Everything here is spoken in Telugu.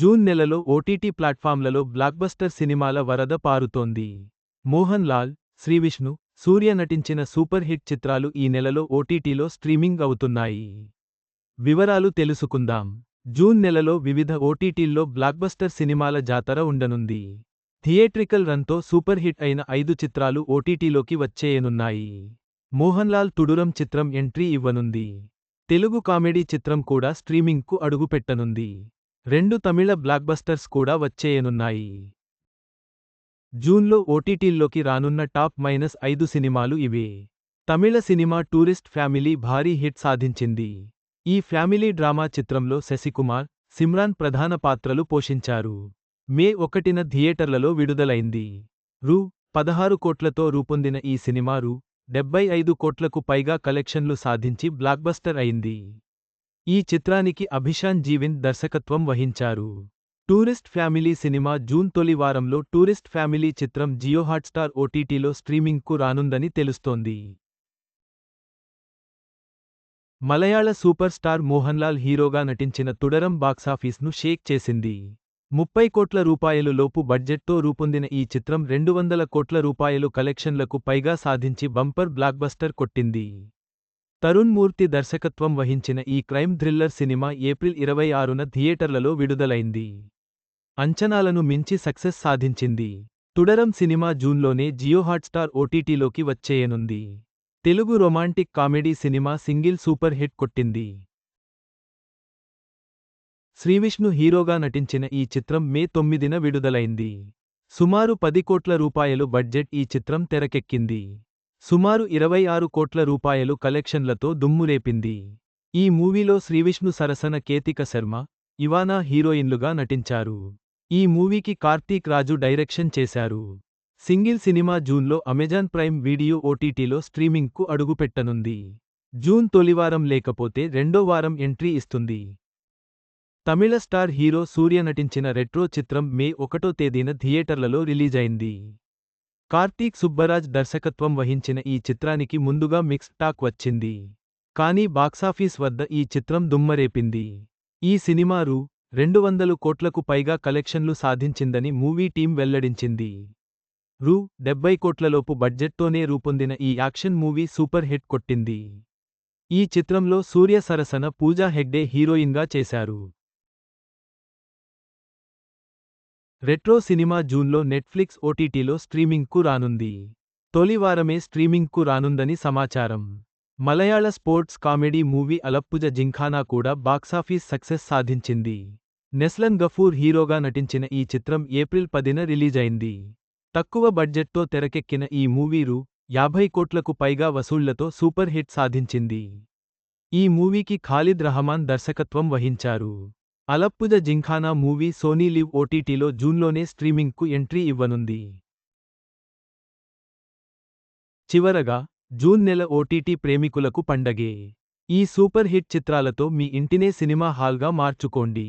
జూన్ నెలలో ఓటీటీ ప్లాట్ఫామ్లలో బ్లాక్బస్టర్ సినిమాల వరద పారుతోంది. మోహన్ లాల్ శ్రీవిష్ణు సూర్య నటించిన సూపర్ హిట్ చిత్రాలు ఈ నెలలో ఓటీటీలో స్ట్రీమింగ్ అవుతున్నాయి. వివరాలు తెలుసుకుందాం. జూన్ నెలలో వివిధ ఓటీటీల్లో బ్లాక్బస్టర్ సినిమాల జాతర ఉండనుంది. థియేట్రికల్ రన్తో సూపర్ హిట్ అయిన ఐదు చిత్రాలు ఓటీటీలోకి వచ్చేయనున్నాయి. మోహన్ లాల్ తుడురం చిత్రం ఎంట్రీ ఇవ్వనుంది. తెలుగు కామెడీ చిత్రం కూడా స్ట్రీమింగ్కు అడుగుపెట్టనుంది. రెండు తమిళ బ్లాక్బస్టర్స్ కూడా వచ్చేయనున్నాయి. జూన్లో ఓటీటీల్లోకి రానున్న టాప్ మైనస్ ఐదు సినిమాలు ఇవే. తమిళ సినిమా టూరిస్ట్ ఫ్యామిలీ భారీ హిట్ సాధించింది. ఈ ఫ్యామిలీ డ్రామా చిత్రంలో శశికుమార్ సిమ్రాన్ ప్రధాన పాత్రలు పోషించారు. మే ఒకటిన థియేటర్లలో విడుదలైంది. రూ. పదహారు కోట్లతో రూపొందిన ఈ సినిమా రూ. డెబ్బై ఐదు కోట్లకు పైగా కలెక్షన్లు సాధించి బ్లాక్బస్టర్ అయింది. ఈ చిత్రానికి అభిషాన్ జీవిన్ దర్శకత్వం వహించారు. టూరిస్ట్ ఫ్యామిలీ సినిమా జూన్ తొలి వారంలో టూరిస్ట్ ఫ్యామిలీ చిత్రం జియో హాట్స్టార్ ఓటీటీలో స్ట్రీమింగ్కు రానుందని తెలుస్తోంది. మలయాళ సూపర్ స్టార్ మోహన్ లాల్ హీరోగా నటించిన తుడరం బాక్సాఫీస్ను షేక్ చేసింది. ముప్పై కోట్ల రూపాయలు లోపు బడ్జెట్తో రూపొందిన ఈ చిత్రం రెండు వందల కోట్ల రూపాయలు కలెక్షన్లకు పైగా సాధించి బంపర్ బ్లాక్బస్టర్ కొట్టింది. తరుణ్ మూర్తి దర్శకత్వం వహించిన ఈ క్రైమ్ థ్రిల్లర్ సినిమా ఏప్రిల్ ఇరవై ఆరున థియేటర్లలో విడుదలైంది. అంచనాలను మించి సక్సెస్ సాధించింది. తుడరం సినిమా జూన్లోనే జియో హాట్స్టార్ ఓటీటీలోకి వచ్చేయనుంది. Telugu romantic comedy cinema single super hit కొట్టింది. శ్రీవిష్ణు హీరోగా నటించిన ఈ చిత్రం మే తొమ్మిదిన విడుదలైంది. సుమారు పది కోట్ల రూపాయలు బడ్జెట్ ఈ చిత్రం తెరకెక్కింది. సుమారు ఇరవై ఆరు కోట్ల రూపాయలు కలెక్షన్లతో దుమ్మురేపింది. ఈ మూవీలో శ్రీవిష్ణు సరసన కేతిక శర్మ ఇవానా హీరోయిన్లుగా నటించారు. ఈ మూవీకి కార్తీక్ రాజు డైరెక్షన్ చేశారు. సింగిల్ సినిమా జూన్లో అమెజాన్ ప్రైమ్ వీడియో ఓటీటీలో స్ట్రీమింగ్కు అడుగుపెట్టనుంది. జూన్ తొలివారం లేకపోతే రెండో వారం ఎంట్రీ ఇస్తుంది. తమిళ స్టార్ హీరో సూర్య నటించిన రెట్రో చిత్రం మే ఒకటో తేదీన థియేటర్లలో రిలీజైంది. కార్తీక్ సుబ్బరాజ్ దర్శకత్వం వహించిన ఈ చిత్రానికి ముందుగా మిక్స్ టాక్ వచ్చింది. కానీ బాక్సాఫీస్ వద్ద ఈ చిత్రం దుమ్మరేపింది. ఈ సినిమా రూ రెండు వందలు కోట్లకు పైగా కలెక్షన్లు సాధించిందని మూవీ టీం వెల్లడించింది. రూ. డెబ్బై కోట్లలోపు బడ్జెట్తోనే రూపొందిన ఈ యాక్షన్ మూవీ సూపర్ హిట్ కొట్టింది. ఈ చిత్రంలో సూర్య సరసన పూజా హెగ్డే హీరోయిన్గా చేశారు. రెట్రో సినిమా జూన్లో నెట్ఫ్లిక్స్ ఓటీటీలో స్ట్రీమింగ్కు రానుంది. తొలివారమే స్ట్రీమింగ్కు రానుందని సమాచారం. మలయాళ sports comedy movie Alappuzha Gymkhana కూడా బాక్సాఫీస్ సక్సెస్ సాధించింది. నెస్లన్ గఫూర్ హీరోగా నటించిన ఈ చిత్రం ఏప్రిల్ పదిన రిలీజైంది. తక్కువ బడ్జెట్తో తెరకెక్కిన ఈ మూవీరు యాభై కోట్లకు పైగా వసూళ్ళతో సూపర్ హిట్ సాధించింది. ఈ మూవీకి ఖాలిద్ రహమాన్ దర్శకత్వం వహించారు. Alappuzha Gymkhana movie Sony LIV ఓటీటీలో జూన్లోనే స్ట్రీమింగ్కు ఎంట్రీ ఇవ్వనుంది. చివరగా జూన్ నెల ఓటీటీ ప్రేమికులకు పండగే. ఈ సూపర్ హిట్ చిత్రాలతో మీ ఇంటినే సినిమా హాల్గా మార్చుకోండి.